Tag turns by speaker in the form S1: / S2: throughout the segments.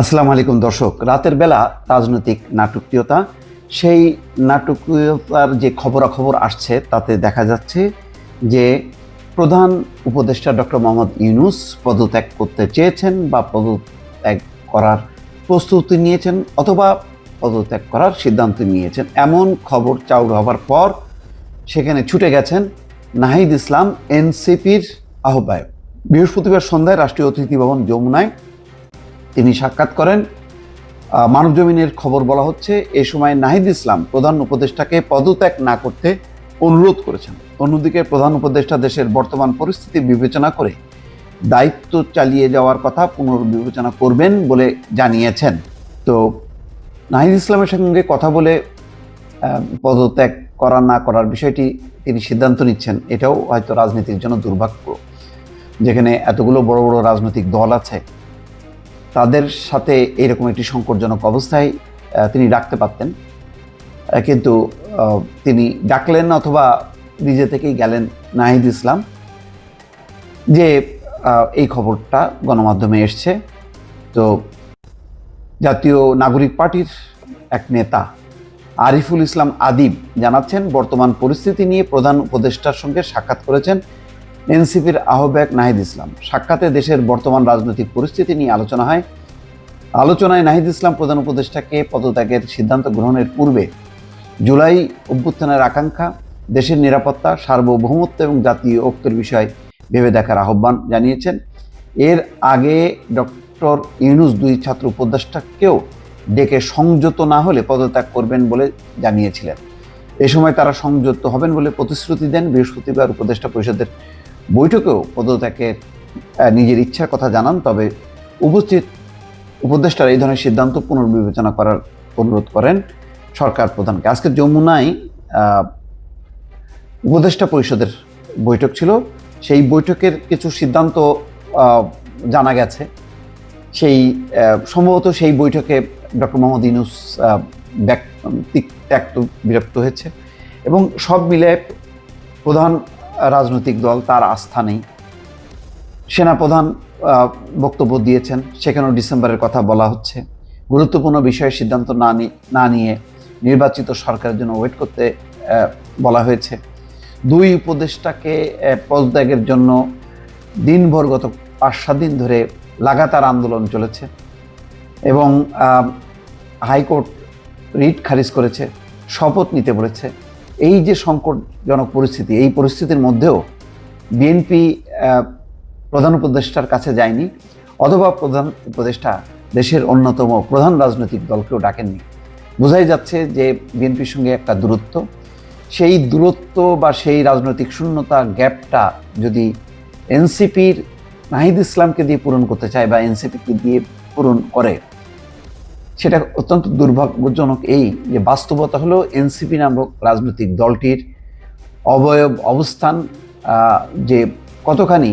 S1: আসসালামু আলাইকুম, দর্শক। রাতের বেলা রাজনৈতিক নাটকীয়তা, সেই নাটকীয়তার যে খবরাখবর আসছে, তাতে দেখা যাচ্ছে যে প্রধান উপদেষ্টা ডক্টর মোহাম্মদ ইউনুস পদত্যাগ করতে চেয়েছেন বা পদত্যাগ করার প্রস্তুতি নিয়েছেন অথবা পদত্যাগ করার সিদ্ধান্ত নিয়েছেন। এমন খবর চাউর হবার পর সেখানে ছুটে গেছেন নাহিদ ইসলাম, এনসিপির আহ্বায়ক। বৃহস্পতিবার সন্ধ্যায় রাষ্ট্রীয় অতিথি ভবন যমুনায় তিনি সাক্ষাৎ করেন। আহ, মানব জমিনের খবর বলা হচ্ছে এ সময় নাহিদ ইসলাম প্রধান উপদেষ্টাকে পদত্যাগ না করতে অনুরোধ করেছেন। অন্যদিকে প্রধান উপদেষ্টা দেশের বর্তমান পরিস্থিতি বিবেচনা করে দায়িত্ব চালিয়ে যাওয়ার কথা পুনর্বিবেচনা করবেন বলে জানিয়েছেন। তো নাহিদ ইসলামের সঙ্গে কথা বলে পদত্যাগ করা না করার বিষয়টি তিনি সিদ্ধান্ত নিচ্ছেন এটাও হয়তো রাজনীতির জন্য দুর্ভাগ্য। যেখানে এতগুলো বড় বড় রাজনৈতিক দল আছে তাদের সাথে এরকম একটি সংকটজনক অবস্থায় তিনি ডাকতে পারতেন। কিন্তু তিনি ডাকলেন অথবা নিজে থেকেই গেলেন নাহিদ ইসলাম। যে এই খবরটা গণমাধ্যমে এসছে। তো, জাতীয় নাগরিক পার্টির এক নেতা আরিফুল ইসলাম আদিব জানাচ্ছেন, বর্তমান পরিস্থিতি নিয়ে প্রধান উপদেষ্টার সঙ্গে সাক্ষাৎ করেছেন এনসিপির আহ্বায়ক নাহিদ ইসলাম। সাক্ষাতে দেশের বর্তমান রাজনৈতিক পরিস্থিতি নিয়ে আলোচনা হয়। আলোচনায় নাহিদ ইসলাম প্রধান উপদেষ্টাকে পদত্যাগের সিদ্ধান্ত গ্রহণের পূর্বে জুলাই অভ্যুত্থানের আকাঙ্ক্ষা, দেশের নিরাপত্তা, সার্বভৌমত্ব এবং জাতীয় ঐক্যের বিষয় ভেবে দেখার আহ্বান জানিয়েছেন। এর আগে ডক্টর ইউনুস দুই ছাত্র উপদেষ্টাকেও ডেকে সংযত না হলে পদত্যাগ করবেন বলে জানিয়েছিলেন। এ সময় তারা সংযত হবেন বলে প্রতিশ্রুতি দেন বৃহস্পতিবার উপদেষ্টা পরিষদের বৈঠকেও পদত্যাগের নিজের ইচ্ছার কথা জানান তবে উপস্থিত উপদেষ্টার এই ধরনের সিদ্ধান্ত পুনর্বিবেচনা করার অনুরোধ করেন সরকার প্রধানকে। আজকে যমুনায় উপদেষ্টা পরিষদের বৈঠক ছিল। সেই বৈঠকের কিছু সিদ্ধান্ত জানা গেছে। সেই সম্ভবত সেই বৈঠকে ডক্টর মোহাম্মদ ইনুস আহ, ব্যাক- তিক- ত্যক্ত বিরক্ত হয়েছে। এবং সব মিলে প্রধান রাজনৈতিক দল, তার আস্থা নেই। সেনাপ্রধান বক্তব্য দিয়েছেন, সেখানেও ডিসেম্বরের কথা বলা হচ্ছে। গুরুত্বপূর্ণ বিষয়ে সিদ্ধান্ত না নি- নিয়ে নির্বাচিত সরকারের জন্য ওয়েট করতে বলা হয়েছে। দুই উপদেষ্টাকে পদত্যাগের জন্য দিনভর গত পাঁচ, সাত দিন ধরে লাগাতার আন্দোলন চলেছে এবং হাইকোর্ট রিট খারিজ করেছে, শপথ নিতে বলেছে। এই যে সংকটজনক পরিস্থিতি, এই পরিস্থিতির মধ্যেও বিএনপি প্রধান উপদেষ্টার কাছে যায়নি অথবা প্রধান উপদেষ্টা দেশের অন্যতম প্রধান রাজনৈতিক দলকেও ডাকেননি। বোঝাই যাচ্ছে যে বিএনপির সঙ্গে একটা দূরত্ব। সেই দূরত্ব বা সেই রাজনৈতিক শূন্যতা গ্যাপটা যদি এনসিপির নাহিদ ইসলামকে দিয়ে পূরণ করতে চায় বা এনসিপিকে দিয়ে পূরণ করে সেটা অত্যন্ত দুর্ভাগ্যজনক এই যে বাস্তবতা হলো এনসিপি নামক রাজনৈতিক দলটির অবয়ব অবস্থান যে কতখানি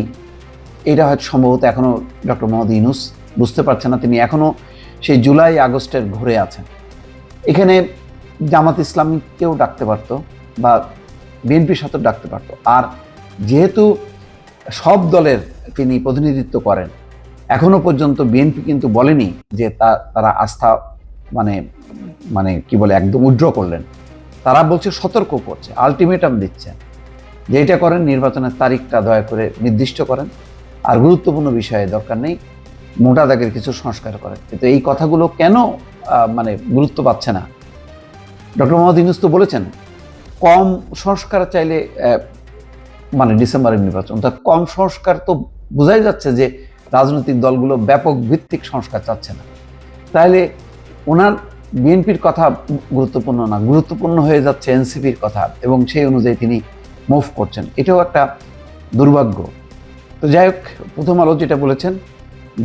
S1: এটা হয়তো সম্ভবত এখনও ডক্টর মোহাম্মদ ইউনুস বুঝতে পারছেন না, তিনি এখনও সেই জুলাই আগস্টের ঘুরে আছেন। এখানে জামাত ইসলামীকেও ডাকতে পারতো বা বিএনপির সাথেও ডাকতে পারতো। আর যেহেতু সব দলের তিনি প্রতিনিধিত্ব করেন এখনও পর্যন্ত বিএনপি কিন্তু বলেনি যে তা, তারা আস্থা মানে মানে কি বলে, একদম উইড্র করলেন। তারা বলছে সতর্ক করছে, আলটিমেটাম দিচ্ছেন যে এটা করেন, নির্বাচনের তারিখটা দয়া করে নির্দিষ্ট করেন। আর গুরুত্বপূর্ণ বিষয়ে দরকার নেই, মোটা দাগের কিছু সংস্কার করেন। কিন্তু এই কথাগুলো কেন মানে গুরুত্ব পাচ্ছে না? ডক্টর মোহাম্মদ ইউনুস তো বলেছেন, কম সংস্কার চাইলে মানে ডিসেম্বরের নির্বাচন। তা কম সংস্কার তো বোঝাই যাচ্ছে যে রাজনৈতিক দলগুলো ব্যাপক ভিত্তিক সংস্কার চাচ্ছে না। তাহলে ওনার বিএনপির কথা গুরুত্বপূর্ণ না, গুরুত্বপূর্ণ হয়ে যাচ্ছে এনসিপির কথা এবং সেই অনুযায়ী তিনি মুভ করছেন। এটাও একটা দুর্ভাগ্য। তো যাই হোক, প্রথম আলো যেটা বলেছেন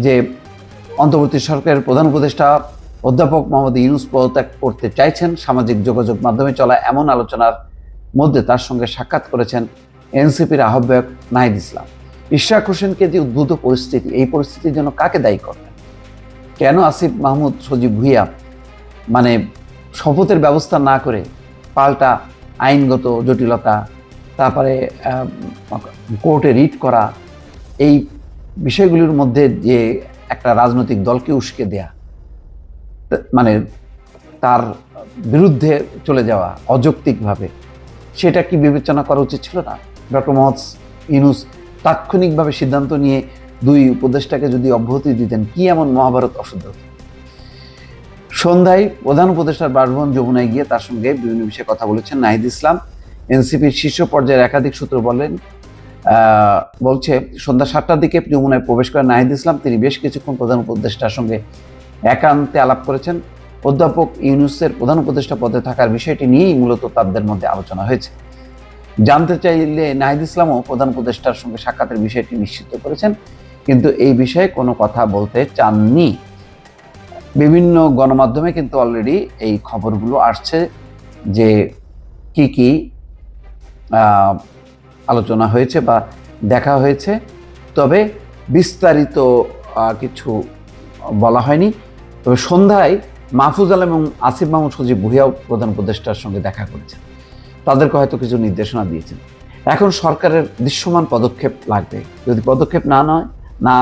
S1: যে অন্তর্বর্তী সরকারের প্রধান উপদেষ্টা অধ্যাপক মোহাম্মদ ইউনুস পদত্যাগ করতে চাইছেন, সামাজিক যোগাযোগ মাধ্যমে চলা এমন আলোচনার মধ্যে তার সঙ্গে সাক্ষাৎ করেছেন এনসিপির আহ্বায়ক নাহিদ ইসলাম। ইশরাক হোসেনকে যে উদ্ভূত পরিস্থিতি, এই পরিস্থিতির জন্য কাকে দায়ী করবেন কেন আসিফ মাহমুদ সজীব ভুইয়া মানে শপথের ব্যবস্থা না করে পাল্টা আইনগত জটিলতা, তারপরে কোর্টে রিট করা, এই বিষয়গুলির মধ্যে যে একটা রাজনৈতিক দলকে উস্কে দেয়া মানে তার বিরুদ্ধে চলে যাওয়া অযৌক্তিকভাবে, সেটা কি বিবেচনা করা উচিত ছিল না? ডক্টর মোহাম্মদ ইউনুস তাৎক্ষণিকভাবে সিদ্ধান্ত নিয়ে দুই উপদেষ্টাকে যদি অব্যাহতি দিতেন, কি এমন মহাভারত অশুদ্ধ সন্ধ্যায় প্রধান উপদেষ্টার বাসভবন যমুনায় গিয়ে তার সঙ্গে বিভিন্ন বিষয়ে কথা বলেছেন নাহিদ ইসলাম। এনসিপির শীর্ষ পর্যায়ের একাধিক সূত্র বলেন বলছে, সন্ধ্যা সাতটার দিকে যমুনায় প্রবেশ করেন নাহিদ ইসলাম। তিনি বেশ কিছুক্ষণ প্রধান উপদেষ্টার সঙ্গে একান্তে আলাপ করেছেন। অধ্যাপক ইউনুসের প্রধান উপদেষ্টা পদে থাকার বিষয়টি নিয়েই মূলত তাদের মধ্যে আলোচনা হয়েছে। জানতে চাইলে নাহিদ ইসলামও প্রধান উপদেষ্টার সঙ্গে সাক্ষাতের বিষয়টি নিশ্চিত করেছেন, কিন্তু এই বিষয়ে কোনো কথা বলতে চাননি। বিভিন্ন গণমাধ্যমে কিন্তু অলরেডি এই খবরগুলো আসছে যে কি কি আলোচনা হয়েছে বা দেখা হয়েছে। তবে বিস্তারিত কিছু বলা হয়নি। তবে সন্ধ্যায় মাহফুজ আলম এবং আসিফ মাহমুদ সজীব ভুইয়াও প্রধান উপদেষ্টার সঙ্গে দেখা করেছেন। তাদেরকে হয়তো কিছু নির্দেশনা দিয়েছেন। এখন সরকারের দৃশ্যমান পদক্ষেপ লাগবে। যদি পদক্ষেপ না নয়, না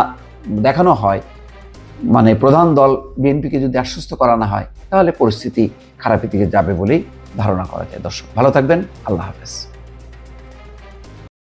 S1: দেখানো হয় মানে প্রধান দল বিএনপিকে যদি আশ্বস্ত করানো হয়, তাহলে পরিস্থিতি খারাপের দিকে যাবে বলেই ধারণা করা যায়। দর্শক, ভালো থাকবেন। আল্লাহ হাফেজ।